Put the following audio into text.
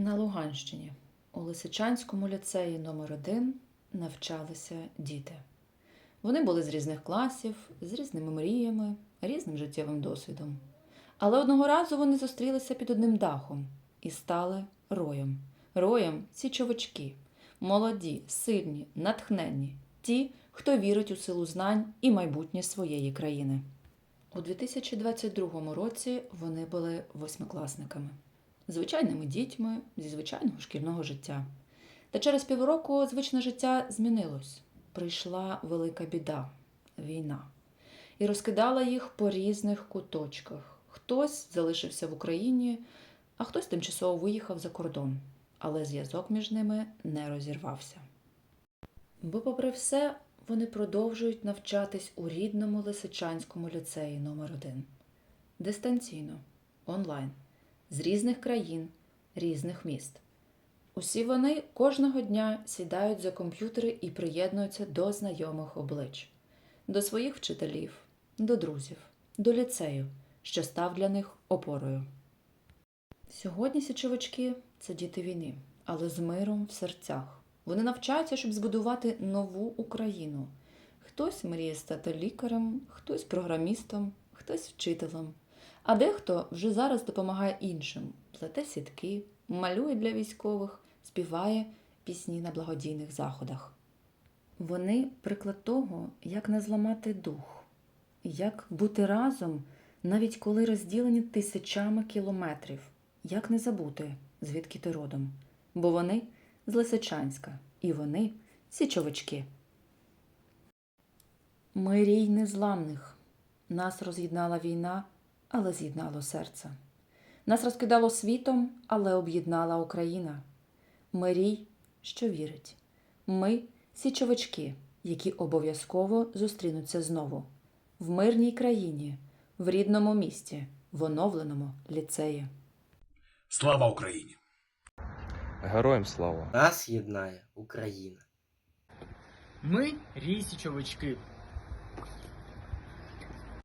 На Луганщині у Лисичанському ліцеї номер 1 навчалися діти. Вони були з різних класів, з різними мріями, різним життєвим досвідом. Але одного разу вони зустрілися під одним дахом і стали роєм. Роєм ці січовички, молоді, сильні, натхненні, ті, хто вірить у силу знань і майбутнє своєї країни. У 2022 році вони були восьмикласниками звичайними дітьми зі звичайного шкільного життя. Та через півроку звичне життя змінилось. Прийшла велика біда війна, і розкидала їх по різних куточках. Хтось залишився в Україні, а хтось тимчасово виїхав за кордон, але зв'язок між ними не розірвався. Бо, попри все, вони продовжують навчатись у рідному Лисичанському ліцеї номер 1 дистанційно, онлайн з різних країн, різних міст. Усі вони кожного дня сідають за комп'ютери і приєднуються до знайомих облич, до своїх вчителів, до друзів, до ліцею, що став для них опорою. Сьогодні січовички це діти війни, але з миром в серцях. Вони навчаються, щоб збудувати нову Україну. Хтось мріє стати лікарем, хтось програмістом, хтось вчителем. А дехто вже зараз допомагає іншим, плете сітки, малює для військових, співає пісні на благодійних заходах. Вони приклад того, як не зламати дух, як бути разом, навіть коли розділені тисячами кілометрів, як не забути, звідки ти родом. Бо вони з Лисичанська, і вони січовички. Ми рій незламних. Нас роз'єднала війна, але з'єднало серце. Нас розкидало світом, але об'єднала Україна. Ми рій, що вірить. Ми січовички, які обов'язково зустрінуться знову в мирній країні, в рідному місті, в оновленому ліцеї. Слава Україні! Героям слава! Нас єднає Україна. Ми рій січовички,